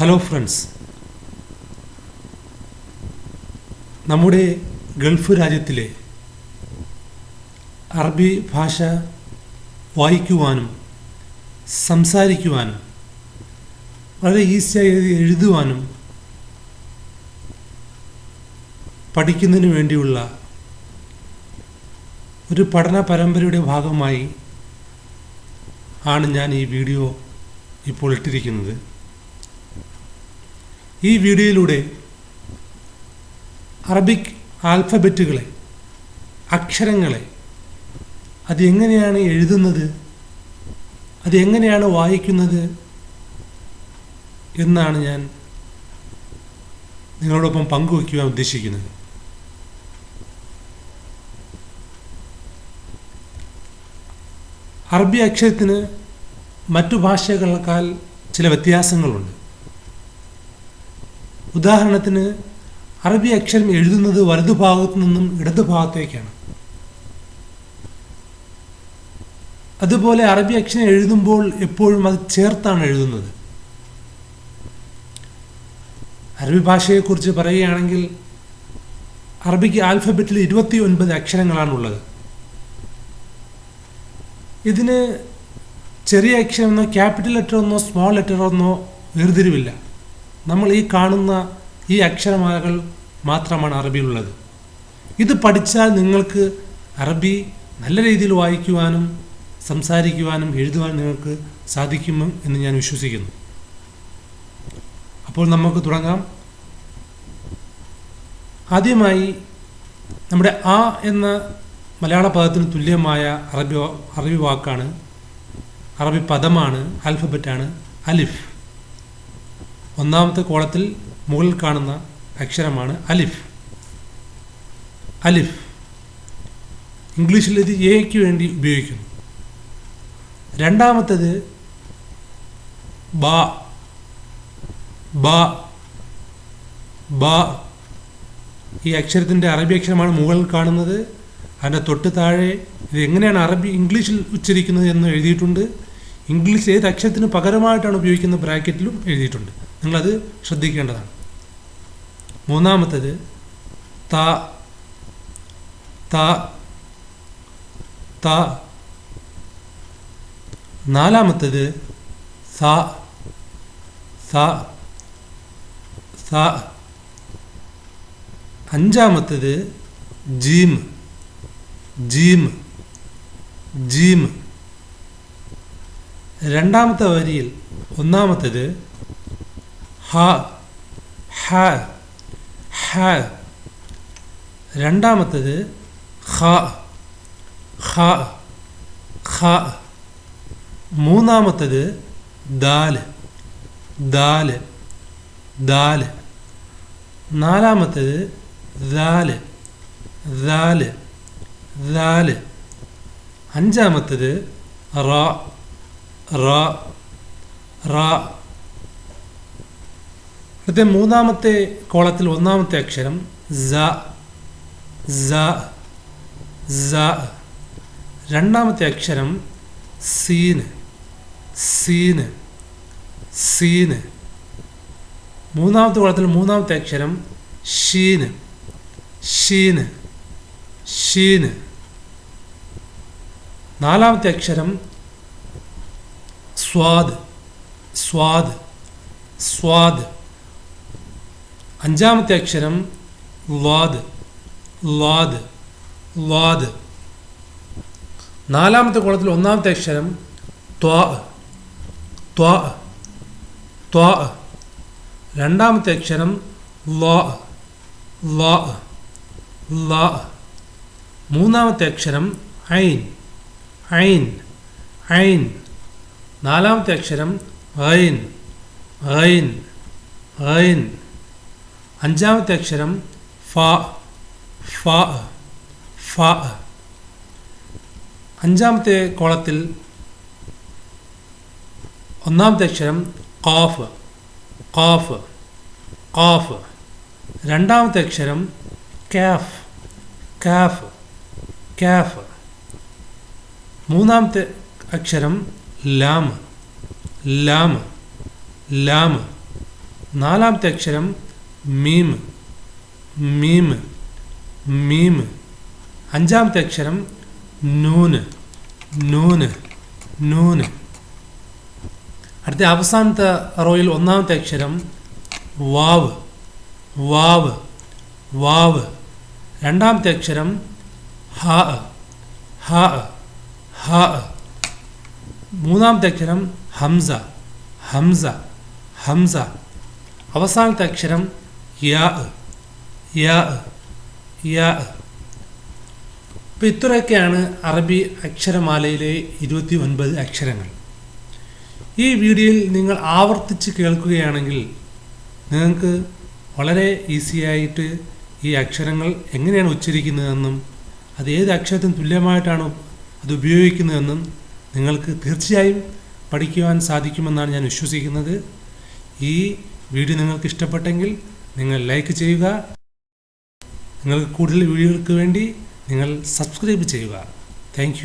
Hello friends നമ്മുടെ Gulf രാജ്യത്തിലെ അറബി ഭാഷ വായിക്കുവാനും സംസാരിക്കുവാനും വളരെ ഈസിയായി എഴുതുവാനും പഠിക്കുന്നതിന് വേണ്ടിയുള്ള ഒരു പഠന പരമ്പരയുടെ ഭാഗമായി ആണ് ഞാൻ ഈ വീഡിയോ ഇപ്പോൾ ഇട്ടിരിക്കുന്നത്. ഈ വീഡിയോയിലൂടെ അറബിക് ആൽഫബറ്റുകളെ അക്ഷരങ്ങളെ അതെങ്ങനെയാണ് എഴുതുന്നത് അതെങ്ങനെയാണ് വായിക്കുന്നത് എന്നാണ് ഞാൻ നിങ്ങളോടൊപ്പം പങ്കുവയ്ക്കുവാൻ ഉദ്ദേശിക്കുന്നത്. അറബി അക്ഷരത്തിന് മറ്റു ഭാഷകളേക്കാൾ ചില വ്യത്യാസങ്ങളുണ്ട്. ഉദാഹരണത്തിന് അറബി അക്ഷരം എഴുതുന്നത് വലതുഭാഗത്തു നിന്നും ഇടതു ഭാഗത്തേക്കാണ്. അതുപോലെ അറബി അക്ഷരം എഴുതുമ്പോൾ എപ്പോഴും അത് ചേർത്താണ് എഴുതുന്നത്. അറബി ഭാഷയെക്കുറിച്ച് പറയുകയാണെങ്കിൽ അറബിക്ക് ആൽഫബറ്റിൽ ഇരുപത്തി ഒൻപത് അക്ഷരങ്ങളാണുള്ളത്. ഇതിന് ചെറിയ അക്ഷരമെന്നോ ക്യാപിറ്റൽ ലെറ്റർ എന്നോ സ്മോൾ ലെറ്റർ എന്നോ വേർതിരിവില്ല. നമ്മൾ ഈ കാണുന്ന ഈ അക്ഷരമാലകൾ മാത്രമാണ് അറബിയിലുള്ളത്. ഇത് പഠിച്ചാൽ നിങ്ങൾക്ക് അറബി നല്ല രീതിയിൽ വായിക്കുവാനും സംസാരിക്കുവാനും എഴുതുവാനും നിങ്ങൾക്ക് സാധിക്കും എന്ന് ഞാൻ വിശ്വസിക്കുന്നു. അപ്പോൾ നമുക്ക് തുടങ്ങാം. ആദ്യമായി നമ്മുടെ ആ എന്ന മലയാള പദത്തിന് തുല്യമായ അറബി അറബി വാക്കാണ്. അറബി പദമാണ് ആൽഫബറ്റാണ് അലിഫ് ഒന്നാമത്തെ കോളത്തിൽ മുകളിൽ കാണുന്ന അക്ഷരമാണ് അലിഫ്. അലിഫ് ഇംഗ്ലീഷിൽ ഇത് എക്ക് വേണ്ടി ഉപയോഗിക്കുന്നു. രണ്ടാമത്തേത് ബാ. ബാ. ബാ. ഈ അക്ഷരത്തിന്റെ അറബി അക്ഷരമാണ് മുകളിൽ കാണുന്നത്. അതിന്റെ തൊട്ട് താഴെ ഇത് എങ്ങനെയാണ് അറബി ഇംഗ്ലീഷിൽ ഉച്ചരിക്കുന്നത് എന്ന് എഴുതിയിട്ടുണ്ട്. ഇംഗ്ലീഷ് ഏത് അക്ഷരത്തിന് പകരമായിട്ടാണ് ഉപയോഗിക്കുന്നത് ബ്രാക്കറ്റിലും എഴുതിയിട്ടുണ്ട്. നിങ്ങളത് ശ്രദ്ധിക്കേണ്ടതാണ്. മൂന്നാമത്തത് ത ത ത. നാലാമത്തത് സ സ സ. അഞ്ചാമത്തത് ജീം ജീം ജീം. രണ്ടാമത്തെ വരിയിൽ ഒന്നാമത്തേത് ഹ ഹ ഹ. രണ്ടാമത്തേത് ഹ ഖ ഖ. മൂന്നാമത്തേത് ദാൽ ദാൽ ദാൽ നാലാമത്തേത് ദാൽ ദാൽ ദാൽ അഞ്ചാമത്തേത് റ റ റ. അടുത്ത മൂന്നാമത്തെ കോളത്തിൽ ഒന്നാമത്തെ അക്ഷരം സ സ സ. രണ്ടാമത്തെ അക്ഷരം സീന് സീന് സീന്. മൂന്നാമത്തെ കോളത്തിൽ മൂന്നാമത്തെ അക്ഷരം ഷീന് ഷീന് ഷീന്. നാലാമത്തെ അക്ഷരം സ്വാദ് സ്വാദ് സ്വാദ്. അഞ്ചാമത്തെ അക്ഷരം ലാദ് ലാദ് ലാദ്. നാലാമത്തെ കോളത്തിൽ ഒന്നാമത്തെ അക്ഷരം ത്വാ ത്വാ ത്വാ. രണ്ടാമത്തെ അക്ഷരം ലാ ലാ ലാ. മൂന്നാമത്തെ അക്ഷരം ഐൻ ഐൻ ഐൻ. നാലാമത്തെ അക്ഷരം ഐൻ ഐൻ ഐൻ. അഞ്ചാമത്തെ അക്ഷരം ഫ ഫ ഫ. അഞ്ചാമത്തെ കോളത്തിൽ ഒന്നാമത്തെ അക്ഷരം കാഫ് കാഫ് കാഫ് രണ്ടാമത്തെ അക്ഷരം കാഫ് കാഫ് കാഫ്. മൂന്നാമത്തെ അക്ഷരം ലാം ലാം ലാം. നാലാമത്തെ അക്ഷരം മീം മീം മീം അഞ്ചാമത്തെ അക്ഷരം നൂന് നൂന് നൂന്. അടുത്ത അവസാനത്തെ റോയിൽ ഒന്നാമത്തെ അക്ഷരം വാവ് വാവ് വാവ്. രണ്ടാമത്തെ അക്ഷരം ഹ ഹ ഹ. മൂന്നാമത്തെ അക്ഷരം ഹംസ ഹംസ ഹംസ. അവസാനത്തെ അക്ഷരം യാ യാ യാ. അപ്പം ഇത്രയൊക്കെയാണ് അറബി അക്ഷരമാലയിലെ ഇരുപത്തി ഒൻപത് അക്ഷരങ്ങൾ. ഈ വീഡിയോയിൽ നിങ്ങൾ ആവർത്തിച്ച് കേൾക്കുകയാണെങ്കിൽ നിങ്ങൾക്ക് വളരെ ഈസിയായിട്ട് ഈ അക്ഷരങ്ങൾ എങ്ങനെയാണ് ഉച്ചരിക്കുന്നതെന്നും അത് ഏത് അക്ഷരത്തിന് തുല്യമായിട്ടാണ് അത് ഉപയോഗിക്കുന്നതെന്നും നിങ്ങൾക്ക് തീർച്ചയായും പഠിക്കുവാൻ സാധിക്കുമെന്നാണ് ഞാൻ വിശ്വസിക്കുന്നത്. ഈ വീഡിയോ നിങ്ങൾക്ക് ഇഷ്ടപ്പെട്ടെങ്കിൽ നിങ്ങൾ ലൈക്ക് ചെയ്യുക. നിങ്ങൾക്ക് കൂടുതൽ വീഡിയോകൾക്ക് വേണ്ടി നിങ്ങൾ സബ്സ്ക്രൈബ് ചെയ്യുക. താങ്ക്